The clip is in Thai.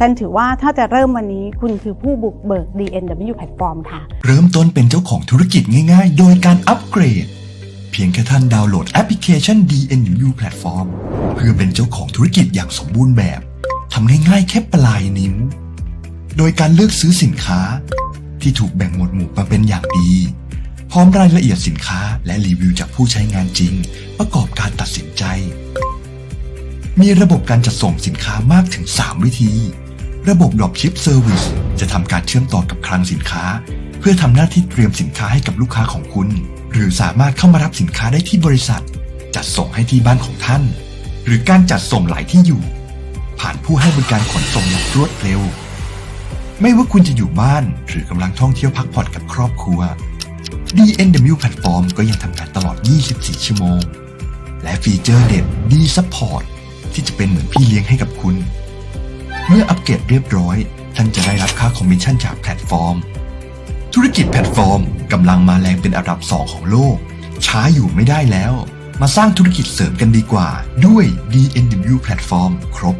แซนถือว่าถ้าจะเริ่มวันนี้คุณคือผู้บุกเบิก DNW Platform ค่ะ เริ่มต้นเป็นเจ้าของธุรกิจง่ายๆ โดยการอัปเกรด เพียงแค่ท่านดาวน์โหลดแอปพลิเคชัน DNU Platform เพื่อเป็นเจ้าของธุรกิจอย่างสมบูรณ์แบบทำง่ายๆแค่ปลายนิ้ว โดยการเลือกซื้อสินค้า ที่ถูกแบ่งหมวดหมู่มาเป็นอย่างดี พร้อมรายละเอียดสินค้าและรีวิวจากผู้ใช้งานจริง ประกอบการตัดสินใจ มีระบบการจัดส่งสินค้ามากถึง 3 วิธี ระบบ Dropship Service จะทำการเชื่อมต่อกับคลังสินค้า เพื่อทำหน้าที่เตรียมสินค้าให้กับลูกค้าของคุณ หรือสามารถเข้ามารับสินค้าได้ที่บริษัท จัดส่งให้ที่บ้านของท่าน หรือการจัดส่งหลายที่อยู่ ผ่านผู้ให้บริการขนส่งอย่างรวดเร็ว ไม่ว่าคุณจะอยู่บ้านหรือกำลังท่องเที่ยวพักผ่อนกับครอบครัว DNW Platform ก็ยังทำงานตลอด 24 ชั่วโมง และฟีเจอร์เด็ด D Support ที่จะเป็นเหมือนพี่เลี้ยงให้กับคุณ เมื่ออัปเกรดเรียบร้อย ท่านจะได้รับค่าคอมมิชชั่นจากแพลตฟอร์ม ธุรกิจแพลตฟอร์มกำลังมาแรงเป็นอันดับ2ของโลก ช้าอยู่ไม่ได้แล้ว มาสร้างธุรกิจเสริมกันดีกว่าด้วย DNW Platform ครบ